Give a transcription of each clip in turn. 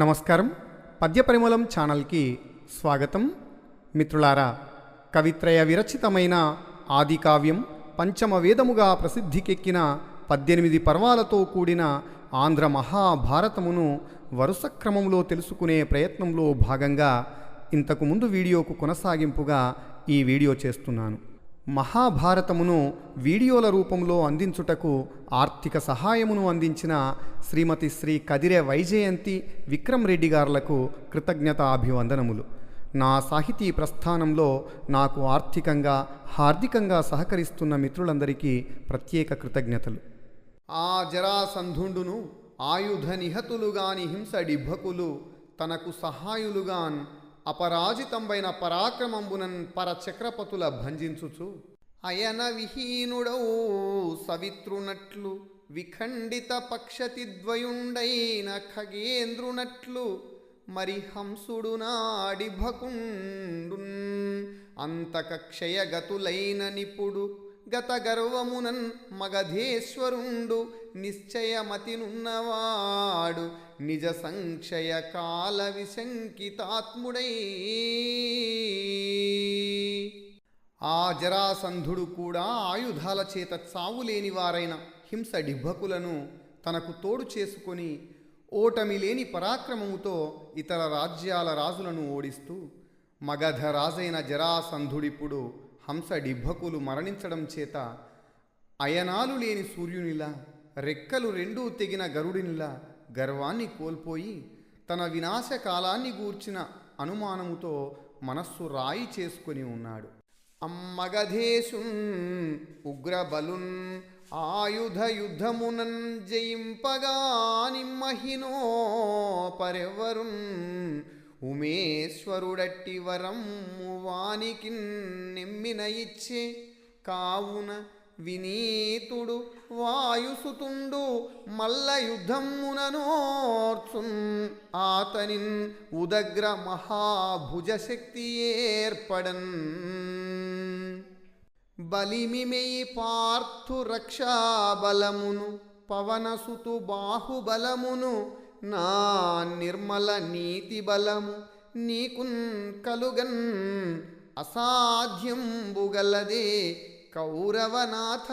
నమస్కారం. పద్యపరిమళం ఛానల్కి స్వాగతం. మిత్రులారా కవిత్రయ విరచితమైన ఆది కావ్యం పంచమ వేదముగా ప్రసిద్ధికెక్కిన పద్దెనిమిది పర్వాలతో కూడిన ఆంధ్ర మహాభారతమును వరుస క్రమంలో తెలుసుకునే ప్రయత్నంలో భాగంగా ఇంతకు ముందు వీడియోకు కొనసాగింపుగా ఈ వీడియో చేస్తున్నాను. మహాభారతమును వీడియోల రూపంలో అందించుటకు ఆర్థిక సహాయమును అందించిన శ్రీమతి శ్రీ కదిరే వైజయంతి విక్రమ్ రెడ్డి గారులకు కృతజ్ఞతాభివందనములు. నా సాహితీ ప్రస్థానంలో నాకు ఆర్థికంగా హార్దికంగా సహకరిస్తున్న మిత్రులందరికీ ప్రత్యేక కృతజ్ఞతలు. ఆ జరాసంధుండును ఆయుధ నిహతులుగాని హింసడిభకులు తనకు సహాయులుగాన్ అపరాజితంబైన పరాక్రమంబునన్ పరచక్రపతుల భంజించుచు. అయన విహీనుడౌ సవిత్రునట్లు విఖండిత పక్షతిద్వయుండైన ఖగేంద్రునట్లు మరి హంసుడు నాడిభకుండున్ అంతక క్షయగతులైన నిపుడు గత గర్వమునన్ మగధేశ్వరుండు నిశ్చయమతినున్నవాడు నిజ సంక్షయ కాల విశంకితాత్ముడై ఆ జరాసంధుడు కూడా ఆయుధాల చేత చావులేని వారైన హింస డిబ్బకులను తనకు తోడు చేసుకొని ఓటమి లేని పరాక్రమముతో ఇతర రాజ్యాల రాజులను ఓడిస్తూ మగధ రాజైన జరాసంధుడిప్పుడు హంస డిబ్బకులు మరణించడం చేత అయనాలు లేని సూర్యునిలా రెక్కలు రెండూ తెగిన గరుడినిలా గర్వాన్ని కోల్పోయి తన వినాశకాలాన్ని గూర్చిన అనుమానముతో మనస్సు రాయి చేసుకొని ఉన్నాడు. అమ్మగధేశున్ ఉగ్రబలున్ ఆయుధ యుద్ధమునన్ జయింపగా నిమ్మహినో పరెవరున్ ఉమేశ్వరుడట్టి వరం వానికి నెమ్మిన ఇచ్చే కావున వినీతుడు వాయుసుతుండు మల్ల యుద్ధముననోర్చున్ ఆతనిన్ ఉదగ్ర మహాభుజశక్తి ఏర్పడన్ బలిమిమెయి పార్థు రక్షాబలమును పవనసుతు బాహుబలమును నా నిర్మల నీతి బలము నీకున్ కలుగన్ అసాధ్యంబుగలదే కౌరవనాథ.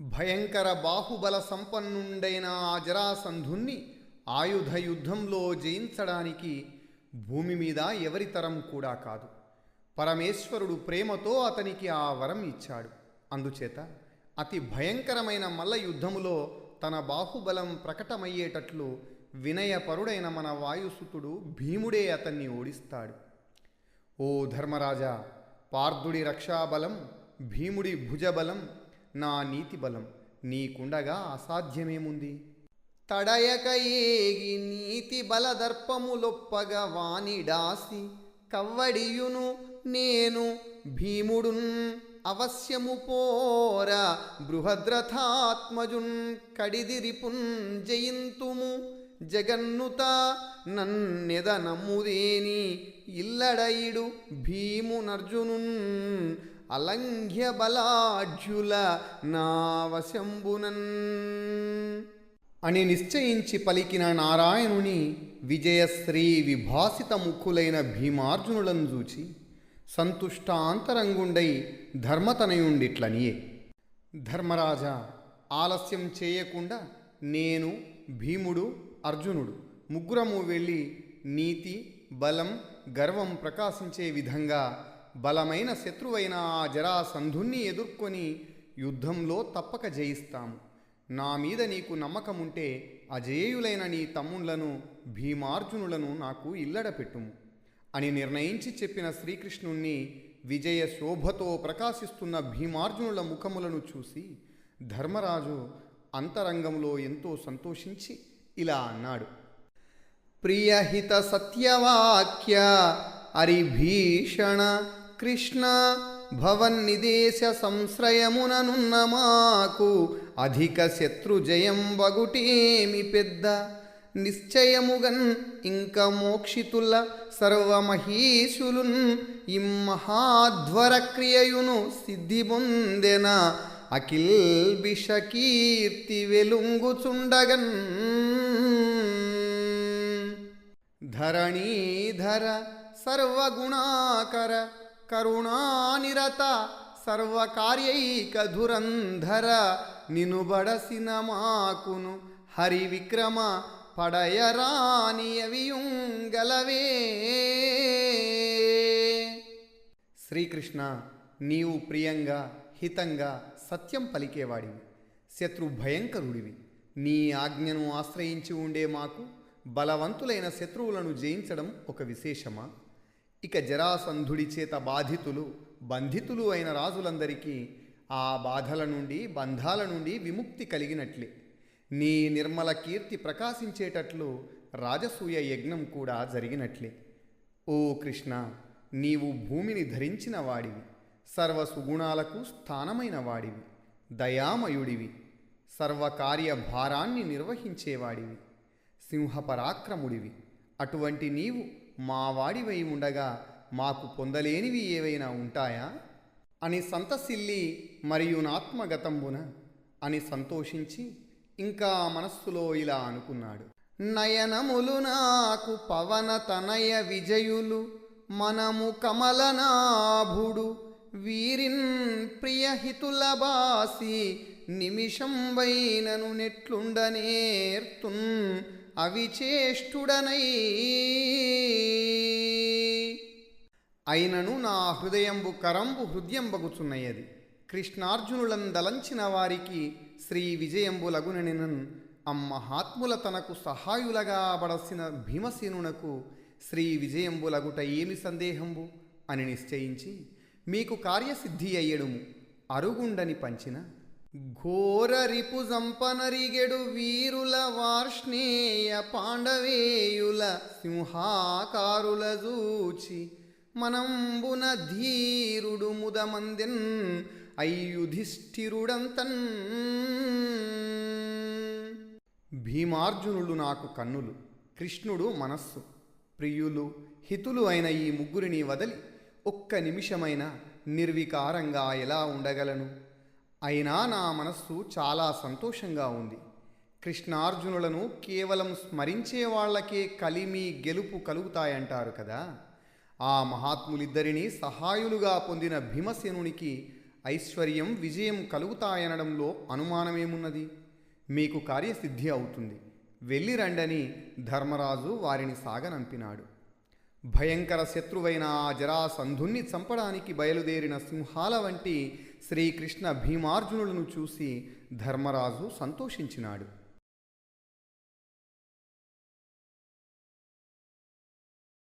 భయంకర బాహుబల సంపన్నుండైన ఆ జరాసంధుణ్ణి ఆయుధ యుద్ధంలో జయించడానికి భూమి మీద ఎవరి తరం కూడా కాదు. పరమేశ్వరుడు ప్రేమతో అతనికి ఆ వరం ఇచ్చాడు. అందుచేత అతి భయంకరమైన మల్ల యుద్ధములో తన బాహుబలం ప్రకటమయ్యేటట్లు వినయపరుడైన మన వాయుసుతుడు భీముడే అతన్ని ఓడిస్తాడు. ఓ ధర్మరాజా పార్థుడి రక్షాబలం భీముడి భుజబలం నా నీతి బలం నీకుండగా అసాధ్యమేముంది? తడయక ఏగి నీతి బలదర్పములొప్పగా వాణిడాసి కవ్వడియును నేను భీముడున్ అవశ్యము పోర బృహద్రథాత్మజున్ కడిదిరిపున్ జయింతుము జగన్నుత నన్నెద నమ్ముదేని ఇల్లడయిడు భీమునర్జునున్ అలంఘ్య బలాఢ్యుల నావశంబునన్ అని నిశ్చయించి పలికిన నారాయణుని విజయశ్రీ విభాసిత ముఖులైన భీమార్జునులను చూచి సంతుష్టాంతరంగుండై ధర్మతనయుండిట్లనియే. ధర్మరాజా ఆలస్యం చేయకుండా నేను భీముడు అర్జునుడు ముగ్గురము వెళ్ళి నీతి బలం గర్వం ప్రకాశించే విధంగా బలమైన శత్రువైన ఆ జరాసంధుణ్ణి ఎదుర్కొని యుద్ధంలో తప్పక జయిస్తాము. నా మీద నీకు నమ్మకముంటే అజేయులైన నీ తమ్ముళ్ళను భీమార్జునులను నాకు ఇల్లడపెట్టుము. అని నిర్ణయించి చెప్పిన శ్రీకృష్ణుణ్ణి విజయ శోభతో ప్రకాశిస్తున్న భీమార్జునుల ముఖములను చూసి ధర్మరాజు అంతరంగంలో ఎంతో సంతోషించి ఇలా అన్నాడు. ప్రియహిత సత్యవాక్య హరిభీషణ కృష్ణ భవన్నిదేశ సంశ్రయముననున్న మాకు అధిక శత్రు జయం వగుటేమి పెద్ద నిశ్చయముగన్ ఇంక మోక్షితుల సర్వమహీషులున్ ఇమ్మహాధ్వరక్రియయును సిద్ధి పొందెన అఖిల్ బిషకీర్తి వెలుంగుచుండగన్. ధరణీధర సర్వగుణాకర కరుణానిరత సర్వకార్యైక ధురంధర నినుబడసిన మాకును హరి విక్రమ పడయరానియవియుంగలవే శ్రీకృష్ణ నీవు ప్రియంగా హితంగా సత్యం పలికేవాడివి. శత్రు భయంకరుడివి. నీ ఆజ్ఞను ఆశ్రయించి ఉండే మాకు బలవంతులైన శత్రువులను జయించడం ఒక విశేషమా? ఇక జరాసంధుడి చేత బాధితులు బంధితులు అయిన రాజులందరికీ ఆ బాధల నుండి బంధాల నుండి విముక్తి కలిగినట్లే. నీ నిర్మల కీర్తి ప్రకాశించేటట్లు రాజసూయ యజ్ఞం కూడా జరిగినట్లే. ఓ కృష్ణ నీవు భూమిని ధరించిన వాడివి. సర్వ సుగుణాలకు స్థానమైన వాడివి. దయామయుడివి. సర్వకార్యభారాన్ని నిర్వహించేవాడివి సింహపరాక్రముడివి. అటువంటి నీవు మా వాడివై ఉండగా మాకు పొందలేనివి ఏవైనా ఉంటాయా? అని సంతసిల్లి మరియు నాత్మగతంబున అని సంతోషించి ఇంకా మనస్సులో ఇలా అనుకున్నాడు. నయనములు నాకు పవన తనయ విజయులు మనము కమలనాభుడు వీరిన్ ప్రియహితుల బాసి నిమిషం వైనను నెట్లుండనేర్తున్ అవిచేష్టుడనై. అయినను నా హృదయంబు కరంబు హృదయంబగుచున్నయది. కృష్ణార్జునులందలంచిన వారికి శ్రీ విజయంబు లగుననినన్ అమ్మహాత్ముల తనకు సహాయులగా బడసిన భీమసేనునకు శ్రీ విజయంబు లగుట ఏమి సందేహంబు? అని నిశ్చయించి మీకు కార్యసిద్ధి అయ్యడుము. అరుగుండని పంచిన. ఘోర రిపు వీరుల వార్ష్ణేయ పాండవేయుల సింహాకారుల జూచి మనంబున ధీరుడు ముదమందెన్ అయ్యుధిష్ఠిరుడంతన్. భీమార్జునులు నాకు కన్నులు కృష్ణుడు మనస్సు ప్రియులు హితులు అయిన ఈ ముగ్గురిని వదలి ఒక్క నిమిషమైన నిర్వికారంగా ఎలా ఉండగలను? అయినా నా మనస్సు చాలా సంతోషంగా ఉంది. కృష్ణార్జునులను కేవలం స్మరించే వాళ్ళకే కలిమి గెలుపు కలుగుతాయంటారు కదా? ఆ మహాత్ములిద్దరినీ సహాయులుగా పొందిన భీమసేనునికి ఐశ్వర్యం విజయం కలుగుతాయనడంలో అనుమానమేమున్నది? మీకు కార్యసిద్ధి అవుతుంది. వెళ్ళి రండని ధర్మరాజు వారిని సాగనంపినాడు. భయంకర శత్రువైన ఆ జరాసంధుణ్ణి చంపడానికి బయలుదేరిన సింహాల వంటి శ్రీకృష్ణ భీమార్జునులను చూసి ధర్మరాజు సంతోషించినాడు.